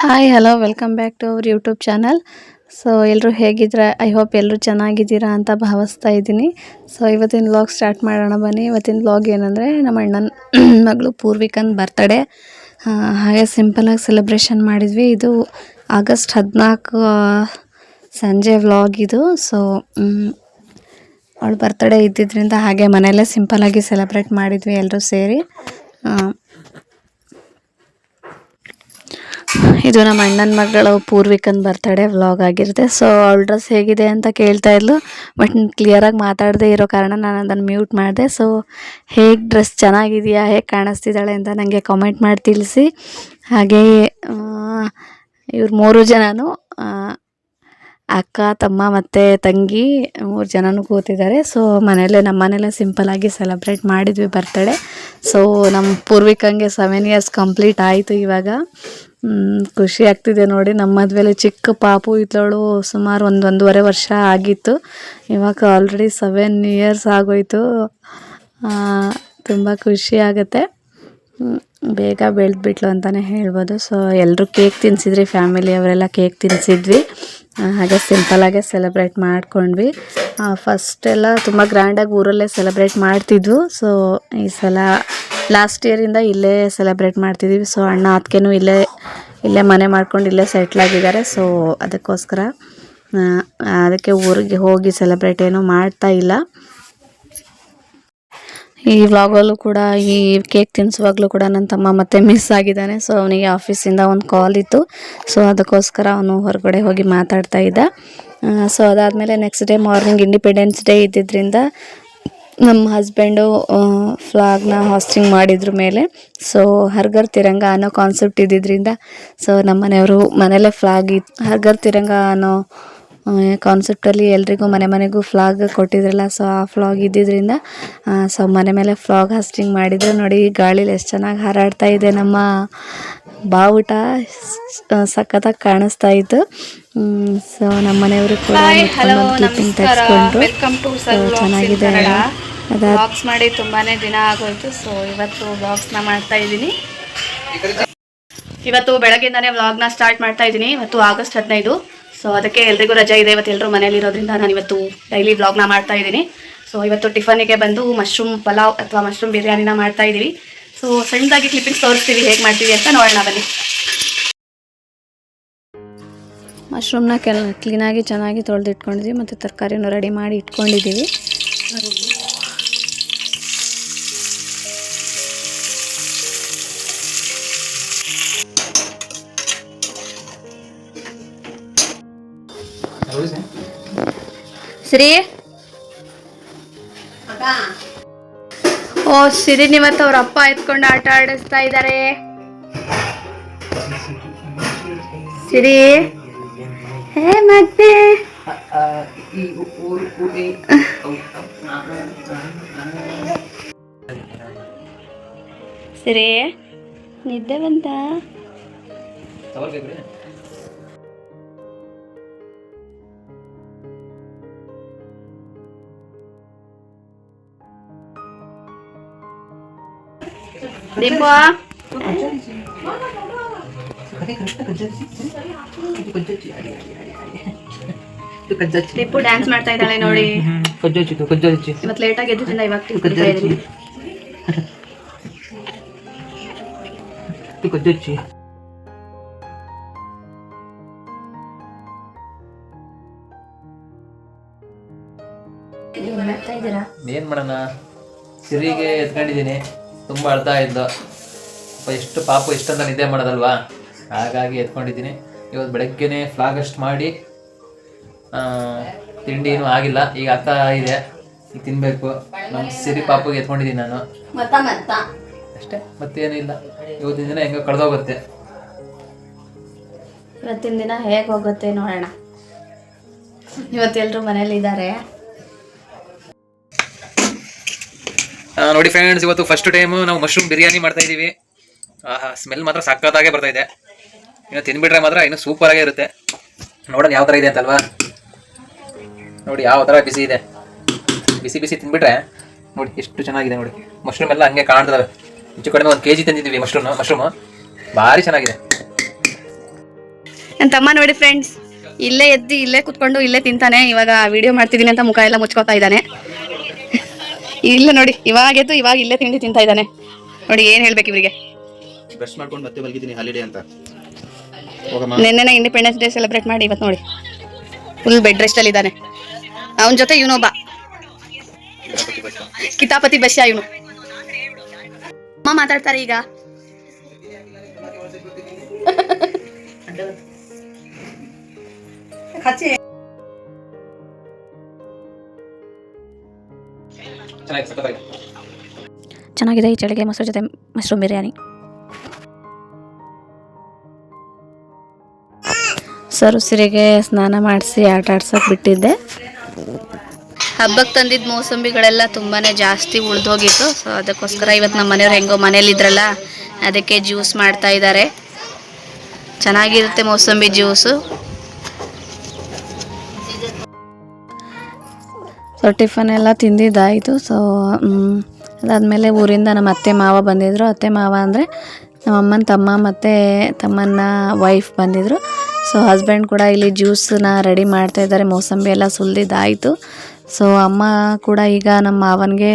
Hi hello welcome back to our YouTube channel so ಎಲ್ಲರೂ ಹೇಗಿದ್ರೆ? I hope ಎಲ್ಲರೂ ಚೆನ್ನಾಗಿದ್ದೀರಾ ಅಂತ ಭಾವಿಸ್ತಾ ಇದ್ದೀನಿ. ಸೊ ಇವತ್ತಿನ ವ್ಲಾಗ್ ಸ್ಟಾರ್ಟ್ ಮಾಡೋಣ ಬನ್ನಿ. ಇವತ್ತಿನ ವ್ಲಾಗ್ ಏನಂದರೆ, ನಮ್ಮ ಅಣ್ಣನ ಮಗಳು ಪೂರ್ವಿಕನ್ ಬರ್ತಡೇ ಹಾಗೆ ಸಿಂಪಲಾಗಿ ಸೆಲೆಬ್ರೇಷನ್ ಮಾಡಿದ್ವಿ. ಇದು ಆಗಸ್ಟ್ ಹದಿನಾಲ್ಕು ಸಂಜೆ ವ್ಲಾಗ್ ಇದು. ಸೊ ಅವಳ ಬರ್ತಡೇ ಇದ್ದಿದ್ದರಿಂದ ಹಾಗೆ ಮನೆಯಲ್ಲೇ ಸಿಂಪಲಾಗಿ ಸೆಲೆಬ್ರೇಟ್ ಮಾಡಿದ್ವಿ ಎಲ್ಲರೂ ಸೇರಿ. ಇದು ನಮ್ಮ ಅಣ್ಣನ ಮಗಳು ಪೂರ್ವಿಕನ್ ಬರ್ತಡೇ ವ್ಲಾಗ್ ಆಗಿರುತ್ತೆ. ಸೊ ಅವಳ ಡ್ರೆಸ್ ಹೇಗಿದೆ ಅಂತ ಕೇಳ್ತಾ ಇದ್ಲು. ಬಟ್ ಕ್ಲಿಯರಾಗಿ ಮಾತಾಡದೇ ಇರೋ ಕಾರಣ ನಾನು ಅದನ್ನು ಮ್ಯೂಟ್ ಮಾಡಿದೆ. ಸೊ ಹೇಗೆ ಡ್ರೆಸ್ ಚೆನ್ನಾಗಿದೆಯಾ, ಹೇಗೆ ಕಾಣಿಸ್ತಿದ್ದಾಳೆ ಅಂತ ನನಗೆ ಕಾಮೆಂಟ್ ಮಾಡಿ ತಿಳಿಸಿ. ಹಾಗೆಯೇ ಇವ್ರು ಮೂರು ಜನನು ಅಕ್ಕ, ತಮ್ಮ ಮತ್ತು ತಂಗಿ ಮೂರು ಜನನೂ ಕೂತಿದ್ದಾರೆ. ಸೊ ಮನೆಯಲ್ಲೇ ನಮ್ಮ ಮನೆಯಲ್ಲೇ ಸಿಂಪಲಾಗಿ ಸೆಲೆಬ್ರೇಟ್ ಮಾಡಿದ್ವಿ ಬರ್ತಡೇ ಸೊ ನಮ್ಮ ಪೂರ್ವಿಕಂಗೆ ಸೆವೆನ್ ಇಯರ್ಸ್ ಕಂಪ್ಲೀಟ್ ಆಯಿತು ಇವಾಗ. ಖುಷಿ ಆಗ್ತಿದೆ ನೋಡಿ. ನಮ್ಮ ಮದುವೆಲಿ ಚಿಕ್ಕ ಪಾಪು ಇದ್ದಳು ಸುಮಾರು ಒಂದು ಒಂದೂವರೆ ವರ್ಷ ಆಗಿತ್ತು. ಇವಾಗ ಆಲ್ರೆಡಿ ಸೆವೆನ್ ಇಯರ್ಸ್ ಆಗೋಯ್ತು. ತುಂಬ ಖುಷಿ ಆಗುತ್ತೆ. ಬೇಗ ಬೆಳೆದ್ಬಿಟ್ಲು ಅಂತಲೇ ಹೇಳ್ಬೋದು. ಸೊ ಎಲ್ಲರೂ ಕೇಕ್ ತಿನ್ನಿಸಿದ್ರಿ ಫ್ಯಾಮಿಲಿ ಅವರೆಲ್ಲ ಕೇಕ್ ತಿನ್ಸಿದ್ವಿ. ಹಾಗೆ ಸಿಂಪಲಾಗೆ ಸೆಲೆಬ್ರೇಟ್ ಮಾಡ್ಕೊಂಡ್ವಿ. ಫಸ್ಟ್ ಎಲ್ಲ ತುಂಬ ಗ್ರ್ಯಾಂಡಾಗಿ ಊರಲ್ಲೇ ಸೆಲೆಬ್ರೇಟ್ ಮಾಡ್ತಿದ್ವು. ಸೊ ಈ ಸಲ ಲಾಸ್ಟ್ ಇಯರಿಂದ ಇಲ್ಲೇ ಸೆಲೆಬ್ರೇಟ್ ಮಾಡ್ತಿದ್ವಿ. ಸೊ ಅಣ್ಣ ಅದಕ್ಕೇನು ಇಲ್ಲೇ ಇಲ್ಲೇ ಮನೆ ಮಾಡ್ಕೊಂಡು ಇಲ್ಲೇ ಸೆಟ್ಲ್ ಆಗಿದ್ದಾರೆ. ಸೊ ಅದಕ್ಕೋಸ್ಕರ ಅದಕ್ಕೆ ಊರಿಗೆ ಹೋಗಿ ಸೆಲೆಬ್ರೇಟ್ ಏನೂ ಮಾಡ್ತಾ ಇಲ್ಲ. ಈ ವ್ಲಾಗಲ್ಲೂ ಕೂಡ, ಈ ಕೇಕ್ ತಿನ್ನಿಸುವಾಗಲೂ ಕೂಡ ನನ್ನ ತಮ್ಮ ಮತ್ತೆ ಮಿಸ್ ಆಗಿದ್ದಾನೆ. ಸೊ ಅವನಿಗೆ ಆಫೀಸಿಂದ ಒಂದು ಕಾಲ್ ಇತ್ತು. ಸೊ ಅದಕ್ಕೋಸ್ಕರ ಅವನು ಹೊರಗಡೆ ಹೋಗಿ ಮಾತಾಡ್ತಾ ಇದ್ದ. ಸೊ ಅದಾದಮೇಲೆ next day morning independence day ಇದ್ದಿದ್ದರಿಂದ ನಮ್ಮ ಹಸ್ಬೆಂಡು ಫ್ಲಾಗ್ನ ಹಾಸ್ಟಿಂಗ್ ಮಾಡಿದ್ರ ಮೇಲೆ. ಸೊ ಹರ್ಗರ್ ತಿರಂಗ ಅನ್ನೋ ಕಾನ್ಸೆಪ್ಟ್ ಇದ್ದಿದ್ದರಿಂದ ಸೊ ನಮ್ಮ ಮನೆಯವರು ಮನೇಲೇ ಫ್ಲಾಗ್ ಇತ್ತು ಹರ್ಗರ್ ತಿರಂಗ ಅನ್ನೋ ಕಾನ್ಸೆಪ್ಟಲ್ಲಿ ಎಲ್ರಿಗೂ ಮನೆ ಮನೆಗೂ ಫ್ಲಾಗ್ ಕೊಟ್ಟಿದ್ರಲ್ಲ ಸೊ ಆ ಫ್ಲಾಗ್ ಇದ್ದಿದ್ದರಿಂದ ಸೊ ಮನೆ ಮೇಲೆ ಫ್ಲಾಗ್ ಹಾಸ್ಟಿಂಗ್ ಮಾಡಿದ್ರು. ನೋಡಿ ಗಾಳಿಲಿ ಎಷ್ಟು ಚೆನ್ನಾಗಿ ಹಾರಾಡ್ತಾ ಇದೆ ನಮ್ಮ ಬಾವುಟ. ಸಖತ್ತಾಗಿ ಕಾಣಿಸ್ತಾ ಇತ್ತು. ಸೊ ನಮ್ಮ ಮನೆಯವರು ಕೂಡ ವೆಲ್ಕಮ್ ಟು ಚೆನ್ನಾಗಿದೆ. ಬಾಕ್ಸ್ ಬ್ಲಾಗ್ಸ್ ಮಾಡಿ ತುಂಬಾನೇ ದಿನ ಆಗೋಯ್ತು. ಸೊ ಇವತ್ತು ಬ್ಲಾಗ್ಸ್ನ ಮಾಡ್ತಾ ಇದ್ದೀನಿ. ಇವತ್ತು ಬೆಳಗ್ಗೆಯಿಂದಾನೇ ವ್ಲಾಗ್ನ ಸ್ಟಾರ್ಟ್ ಮಾಡ್ತಾ ಇದ್ದೀನಿ. ಇವತ್ತು ಆಗಸ್ಟ್ ಹದಿನೈದು. ಸೊ ಅದಕ್ಕೆ ಎಲ್ರಿಗೂ ರಜೆ ಇದೆ. ಇವತ್ತು ಎಲ್ಲರೂ ಮನೇಲಿ ಇರೋದ್ರಿಂದ ನಾನು ಇವತ್ತು ಡೈಲಿ ವ್ಲಾಗ್ನ ಮಾಡ್ತಾ ಇದ್ದೀನಿ. ಸೊ ಇವತ್ತು ಟಿಫನಿಗೆ ಬಂದು ಮಶ್ರೂಮ್ ಪಲಾವ್ ಅಥವಾ ಮಶ್ರೂಮ್ ಬಿರಿಯಾನಿನ ಮಾಡ್ತಾ ಇದ್ದೀವಿ ಸೊ ಸಣ್ಣದಾಗಿ ಕ್ಲಿಪ್ಪಿಂಗ್ಸ್ ತೋರಿಸ್ತೀವಿ. ಹೇಗೆ ಮಾಡ್ತೀವಿ ಅಂತ ನೋಡೋಣ ಬನ್ನಿ. ಮಶ್ರೂಮ್ನ ಕೆಲ ಕ್ಲೀನಾಗಿ ಚೆನ್ನಾಗಿ ತೊಳೆದು ಇಟ್ಕೊಂಡಿದ್ವಿ ಮತ್ತು ತರಕಾರಿನೂ ರೆಡಿ ಮಾಡಿ ಇಟ್ಕೊಂಡಿದ್ದೀವಿ ಶ್ರೀ ಓ ಸಿರಿ ಇವತ್ತು ಅವ್ರ ಅಪ್ಪ ಎತ್ಕೊಂಡು ಆಟ ಆಡಿಸ್ತಾ ಇದ್ದಾರೆ ಸಿರಿ ಹೇ ಮತ್ತೆ ಸಿರಿ ನಿದ್ದೆ ಬಂತ? ದೀಪ ದೀಪು ಡ್ಯಾನ್ಸ್ ಮಾಡ್ತಾ ಇದ್ದಾಳೆ ನೋಡಿ ಕಜ್ಜೋಚಿತು ಕಜ್ಜೋಚಿ ಇವತ್ತು ಲೇಟಾಗಿ ಎದ್ದಿದ್ದರಿಂದ ಇವಾಗ ಕಜ್ಜೋಚಿ ಮಾಡ್ತಾ ಇದ್ದೀರಾ ಏನ್ ಮಾಡೋಣ? ಸಿರಿಗೆ ಎತ್ಕೊಂಡಿದ್ದೀನಿ. ತುಂಬಾ ಅಳ್ತಾ ಇದ್ದ ಎಷ್ಟು ಪಾಪು ಇಷ್ಟಂತ ನಿದ್ದೆ ಮಾಡೋದಲ್ವಾ? ಹಾಗಾಗಿ ಎತ್ಕೊಂಡಿದ್ದೀನಿ. ಇವತ್ತು ಬೆಳಗ್ಗೆನೇ ಫ್ಲಾಗ್ ಅಷ್ಟು ಮಾಡಿ ತಿಂಡಿ ಏನೂ ಆಗಿಲ್ಲ. ಈಗ ಆಗ್ತಾ ಇದೆ. ಈಗ ತಿನ್ಬೇಕು. ನಮ್ಮ ಸಿರಿ ಪಾಪುಗೆ ಎತ್ಕೊಂಡಿದ್ದೀನಿ ನಾನು. ಅಷ್ಟೇ. ಮತ್ತೇನು ಇಲ್ಲ. ಇವತ್ತಿನ ದಿನ ಹೆಂಗೋ ಕಳೆದೋಗುತ್ತೆ. ಇವತ್ತಿನ ದಿನ ಹೇಗೆ ಹೋಗುತ್ತೆ ನೋಡೋಣ. ಇವತ್ತೆಲ್ಲರೂ ಮನೇಲಿ ಇದ್ದಾರೆ ನೋಡಿ ಫ್ರೆಂಡ್ಸ್ ಇವತ್ತು ಫಸ್ಟ್ ಟೈಮ್ ನಾವು ಮಶ್ರೂಮ್ ಬಿರಿಯಾನಿ ಮಾಡ್ತಾ ಇದೀವಿ. ಆಹಾ ಸ್ಮೆಲ್ ಮಾತ್ರ ಸಕ್ಕತ್ತಾಗೆ ಬರ್ತಾ ಇದೆ. ಇನ್ನು ತಿನ್ಬಿಟ್ರೆ ಮಾತ್ರ ಇನ್ನು ಸೂಪರ್ ಆಗೇ ಇರುತ್ತೆ. ನೋಡೋಣ ಯಾವ ಥರ ಇದೆ ಅಂತಲ್ವಾ? ನೋಡಿ ಯಾವ ಥರ ಬಿಸಿ ಇದೆ. ಬಿಸಿ ಬಿಸಿ ತಿನ್ಬಿಟ್ರೆ, ನೋಡಿ ಎಷ್ಟು ಚೆನ್ನಾಗಿದೆ ನೋಡಿ. ಮಶ್ರೂಮ್ ಎಲ್ಲ ಹಂಗೆ ಕಾಣ್ತದವೆ. ಹೆಚ್ಚು ಕಡಿಮೆ ಒಂದು ಕೆ ಜಿ ತಂದಿದ್ದೀವಿ ಮಶ್ರೂಮ್ ಮಶ್ರೂಮ್ ಭಾರಿ ಚೆನ್ನಾಗಿದೆ. ನನ್ನ ತಮ್ಮ ನೋಡಿ ಫ್ರೆಂಡ್ಸ್ ಇಲ್ಲೇ ಎದ್ದು ಇಲ್ಲೇ ಕುತ್ಕೊಂಡು ಇಲ್ಲೇ ತಿಂತಾನೆ. ಇವಾಗ ವಿಡಿಯೋ ಮಾಡ್ತಿದ್ದೀನಿ ಅಂತ ಮುಖ ಎಲ್ಲ ಮುಚ್ಕೋತಾ ಇದ್ದಾನೆ. ಇಲ್ಲ ನೋಡಿ ಇವಾಗ ಎದ್ದು ಇವಾಗ ಇಲ್ಲೇ ತಿಂಡಿ ತಿಂತಾ ಇದ್ದಾನೆ. ನೋಡಿ ಏನ್ ಹೇಳ್ಬೇಕು ಇವರಿಗೆ? ಬ್ರಷ್ ಮಾಡ್ಕೊಂಡು ಮತ್ತೆ ಮಲಗಿದ್ದೀನಿ ಹಾಲಿಡೇ ಅಂತ. ನಿನ್ನೆನೆ ಇಂಡಿಪೆಂಡೆನ್ಸ್ ಡೇ ಸೆಲೆಬ್ರೇಟ್ ಮಾಡಿ ಇವತ್ತು ನೋಡಿ. ಫುಲ್ ಬೆಡ್ ರೆಸ್ಟ್ ಅಲ್ಲಿ ಇದ್ದಾನೆ. ಅವನ ಜೊತೆ ಇವನೊಬ್ಬ ಕಿತಾಪತಿ ಬಸ್ ಇವನು. ಅಮ್ಮ ಮಾತಾಡ್ತಾರೆ ಈಗ. ಚೆನ್ನಾಗಿದೆ ಈ ಚಳಿಗೆ ಮೊಸರು ಜೊತೆ ಮಶ್ರೂಮ್ ಬಿರಿಯಾನಿ. ಸರ್ ಉಸಿರಿಗೆ ಸ್ನಾನ ಮಾಡಿಸಿ ಆಟ ಆಡ್ಸೋಕೆ ಬಿಟ್ಟಿದ್ದೆ. ಹಬ್ಬಕ್ಕೆ ತಂದಿದ್ದ ಮೋಸಂಬಿಗಳೆಲ್ಲ ತುಂಬಾ ಜಾಸ್ತಿ ಉಳಿದೋಗಿತ್ತು. ಸೊ ಅದಕ್ಕೋಸ್ಕರ ಇವತ್ತು ನಮ್ಮ ಮನೆಯವ್ರು ಹೆಂಗೋ ಮನೇಲಿದ್ರಲ್ಲ ಅದಕ್ಕೆ ಜ್ಯೂಸ್ ಮಾಡ್ತಾ ಇದ್ದಾರೆ ಚೆನ್ನಾಗಿರುತ್ತೆ ಮೋಸಂಬಿ ಜ್ಯೂಸು. ಸೊ ಟಿಫನ್ ಎಲ್ಲ ತಿಂದಿದ್ದಾಯಿತು. ಸೊ ಅದಾದಮೇಲೆ ಊರಿಂದ ನಮ್ಮ ಅತ್ತೆ ಮಾವ ಬಂದಿದ್ದರು ಅತ್ತೆ ಮಾವ ಅಂದರೆ ನಮ್ಮ ಅಮ್ಮನ ತಮ್ಮ ಮತ್ತು ತಮ್ಮನ ವೈಫ್ ಬಂದಿದ್ದರು ಸೊ ಹಸ್ಬೆಂಡ್ ಕೂಡ ಇಲ್ಲಿ ಜ್ಯೂಸನ್ನ ರೆಡಿ ಮಾಡ್ತಾ ಇದ್ದಾರೆ. ಮೋಸಂಬಿ ಎಲ್ಲ ಸುಲಿದಾಯಿತು ಸೊ ಅಮ್ಮ ಕೂಡ ಈಗ ನಮ್ಮ ಮಾವನಿಗೆ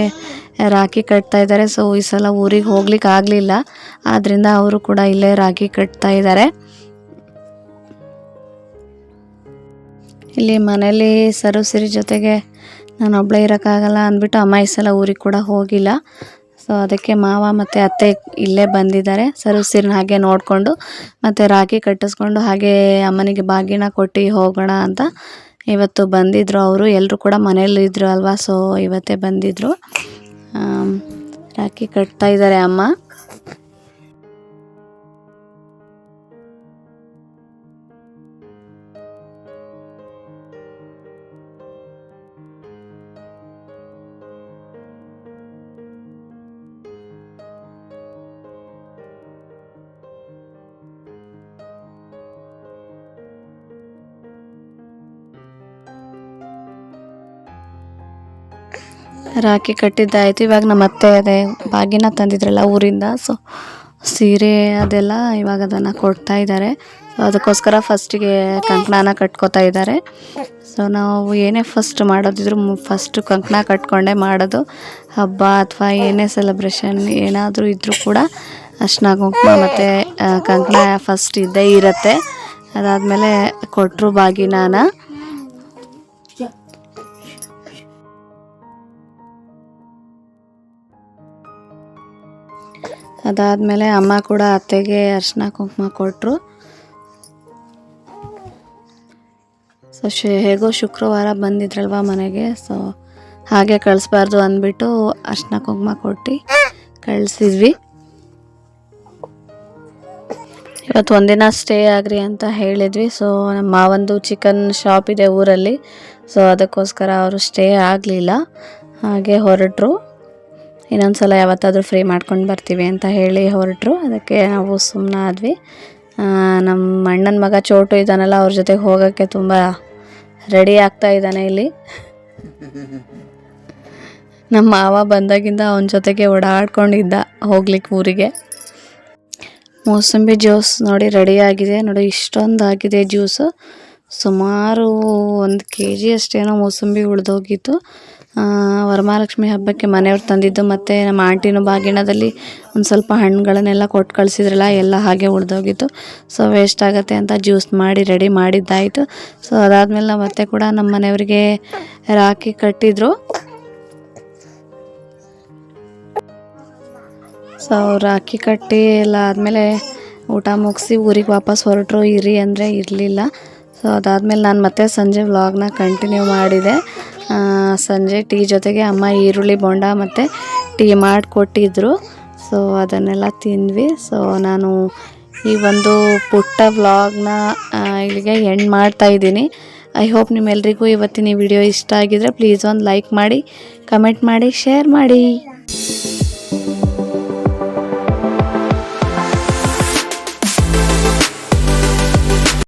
ರಾಖಿ ಕಟ್ತಾ ಇದ್ದಾರೆ. ಸೊ ಈ ಸಲ ಊರಿಗೆ ಹೋಗ್ಲಿಕ್ಕೆ ಆಗಲಿಲ್ಲ. ಆದ್ದರಿಂದ ಅವರು ಕೂಡ ಇಲ್ಲೇ ರಾಖಿ ಕಟ್ತಾ ಇದ್ದಾರೆ. ಇಲ್ಲಿ ಮನೇಲಿ ಸರು ಸಿರಿ ಜೊತೆಗೆ ನಾನು ಒಬ್ಬಳೇ ಇರೋಕ್ಕಾಗಲ್ಲ ಅಂದ್ಬಿಟ್ಟು ಅಮ್ಮ ಈ ಸಲ ಊರಿಗೆ ಕೂಡ ಹೋಗಿಲ್ಲ. ಸೊ ಅದಕ್ಕೆ ಮಾವ ಮತ್ತು ಅತ್ತೆ ಇಲ್ಲೇ ಬಂದಿದ್ದಾರೆ. ಸರ್ ಹಾಗೆ ನೋಡಿಕೊಂಡು ಮತ್ತು ರಾಖಿ ಕಟ್ಟಿಸ್ಕೊಂಡು ಹಾಗೆ ಅಮ್ಮನಿಗೆ ಬಾಗಿನ ಕೊಟ್ಟು ಹೋಗೋಣ ಅಂತ ಇವತ್ತು ಬಂದಿದ್ದರು ಅವರು. ಎಲ್ಲರೂ ಕೂಡ ಮನೇಲಿ ಇದ್ರು ಅಲ್ವಾ? ಸೊ ಇವತ್ತೇ ಬಂದಿದ್ದರು ರಾಕಿ ಕಟ್ತಾ ಇದ್ದಾರೆ ಅಮ್ಮ. ರಾಖಿ ಕಟ್ಟಿದ್ದಾಯಿತು. ಇವಾಗ ನಮ್ಮ ಅತ್ತೆ ಅದೇ ಬಾಗಿನ ತಂದಿದ್ರಲ್ಲ ಊರಿಂದ. ಸೊ ಸೀರೆ ಅದೆಲ್ಲ ಇವಾಗ ಅದನ್ನು ಕೊಡ್ತಾ ಇದ್ದಾರೆ. ಸೊ ಅದಕ್ಕೋಸ್ಕರ ಫಸ್ಟಿಗೆ ಕಂಕಣನ ಕಟ್ಕೋತಾ ಇದ್ದಾರೆ. ಸೊ ನಾವು ಏನೇ ಫಸ್ಟ್ ಮಾಡೋದಿದ್ರು ಫಸ್ಟ್ ಕಂಕಣ ಕಟ್ಕೊಂಡೇ ಮಾಡೋದು. ಹಬ್ಬ ಅಥವಾ ಏನೇ ಸೆಲೆಬ್ರೇಷನ್ ಏನಾದರೂ ಇದ್ದರೂ ಕೂಡ ಅರ್ಶಿನ ಕುಂಕುಮ ಮತ್ತು ಕಂಕಣ ಫಸ್ಟ್ ಇದ್ದೇ ಇರುತ್ತೆ. ಅದಾದಮೇಲೆ ಕೊಟ್ಟರು ಬಾಗಿನಾನ. ಅದಾದಮೇಲೆ ಅಮ್ಮ ಕೂಡ ಅತ್ತೆಗೆ ಅರ್ಶಿನ ಕುಂಕುಮ ಕೊಟ್ಟರು ಸೊ ಶೇ, ಹೇಗೋ ಶುಕ್ರವಾರ ಬಂದಿದ್ರಲ್ವ ಮನೆಗೆ. ಸೊ ಹಾಗೆ ಕಳಿಸ್ಬಾರ್ದು ಅಂದ್ಬಿಟ್ಟು ಅರ್ಶಿನ ಕುಂಕುಮ ಕೊಟ್ಟು ಕಳಿಸಿದ್ವಿ. ಇವತ್ತು ಒಂದಿನ ಸ್ಟೇ ಆಗ್ರಿ ಅಂತ ಹೇಳಿದ್ವಿ. ಸೊ ನಮ್ಮ ಮಾವಂದು ಚಿಕನ್ ಶಾಪ್ ಇದೆ ಊರಲ್ಲಿ. ಸೊ ಅದಕ್ಕೋಸ್ಕರ ಅವರು ಸ್ಟೇ ಆಗಲಿಲ್ಲ. ಹಾಗೆ ಹೊರಟರು. ಇನ್ನೊಂದು ಸಲ ಯಾವತ್ತಾದರೂ ಫ್ರೀ ಮಾಡ್ಕೊಂಡು ಬರ್ತೀವಿ ಅಂತ ಹೇಳಿ ಹೊರಟರು. ಅದಕ್ಕೆ ನಾವು ಸುಮ್ಮನೆ ಆದ್ವಿ. ನಮ್ಮ ಅಣ್ಣನ ಮಗ ಚೋಟು ಇದ್ದಾನಲ್ಲ ಅವ್ರ ಜೊತೆಗೆ ಹೋಗೋಕ್ಕೆ ತುಂಬ ರೆಡಿ ಆಗ್ತಾ ಇದ್ದಾನೆ ಇಲ್ಲಿ. ನಮ್ಮ ಮಾವ ಬಂದಾಗಿಂದ ಅವನ ಜೊತೆಗೆ ಓಡಾಡ್ಕೊಂಡಿದ್ದ ಹೋಗ್ಲಿಕ್ಕೆ ಊರಿಗೆ. ಮೋಸಂಬಿ ಜ್ಯೂಸ್ ನೋಡಿ ರೆಡಿ ಆಗಿದೆ. ನೋಡಿ ಇಷ್ಟೊಂದು ಆಗಿದೆ ಜ್ಯೂಸು. ಸುಮಾರು ಒಂದು ಕೆ ಜಿ ಅಷ್ಟೇನೋ ಮೋಸಂಬಿ ಉಳಿದೋಗಿತ್ತು. ವರಮಹಾಲಕ್ಷ್ಮಿ ಹಬ್ಬಕ್ಕೆ ಮನೆಯವ್ರು ತಂದಿದ್ದು ಮತ್ತು ನಮ್ಮ ಆಂಟಿನ ಬಾಗಿಣದಲ್ಲಿ ಒಂದು ಸ್ವಲ್ಪ ಹಣ್ಣುಗಳನ್ನೆಲ್ಲ ಕೊಟ್ಟು ಕಳಿಸಿದ್ರಲ್ಲ, ಎಲ್ಲ ಹಾಗೆ ಉಳಿದೋಗಿತ್ತು. ಸೊ ವೇಸ್ಟ್ ಆಗುತ್ತೆ ಅಂತ ಜ್ಯೂಸ್ ಮಾಡಿ ರೆಡಿ ಮಾಡಿದ್ದಾಯಿತು. ಸೊ ಅದಾದಮೇಲೆ ನಾವು ಮತ್ತೆ ಕೂಡ ನಮ್ಮ ಮನೆಯವರಿಗೆ ರಾಖಿ ಕಟ್ಟಿದ್ರು. ಸೊ ರಾಖಿ ಕಟ್ಟಿ ಎಲ್ಲ ಆದಮೇಲೆ ಊಟ ಮುಗಿಸಿ ಊರಿಗೆ ವಾಪಸ್ ಹೊರಟರು. ಇರಿ ಅಂದರೆ ಇರಲಿಲ್ಲ. ಸೊ ಅದಾದಮೇಲೆ ನಾನು ಮತ್ತೆ ಸಂಜೆ ವ್ಲಾಗ್ನ ಕಂಟಿನ್ಯೂ ಮಾಡಿದೆ. ಸಂಜೆ ಟೀ ಜೊತೆಗೆ ಅಮ್ಮ ಈರುಳ್ಳಿ ಬೋಂಡ ಮತ್ತು ಟೀ ಮಾಡಿಕೊಟ್ಟಿದ್ರು. ಸೊ ಅದನ್ನೆಲ್ಲ ತಿಂದ್ವಿ. ಸೊ ನಾನು ಈ ಒಂದು ಪುಟ್ಟ ವ್ಲಾಗ್ನ ಇಲ್ಲಿಗೆ ಎಂಡ್ ಮಾಡ್ತಾ ಇದ್ದೀನಿ. ಐ ಹೋಪ್ ನಿಮ್ಮೆಲ್ರಿಗೂ ಇವತ್ತಿನ ಈ ವಿಡಿಯೋ ಇಷ್ಟ ಆಗಿದ್ರೆ ಪ್ಲೀಸ್ ಒಂದು ಲೈಕ್ ಮಾಡಿ ಕಮೆಂಟ್ ಮಾಡಿ ಶೇರ್ ಮಾಡಿ.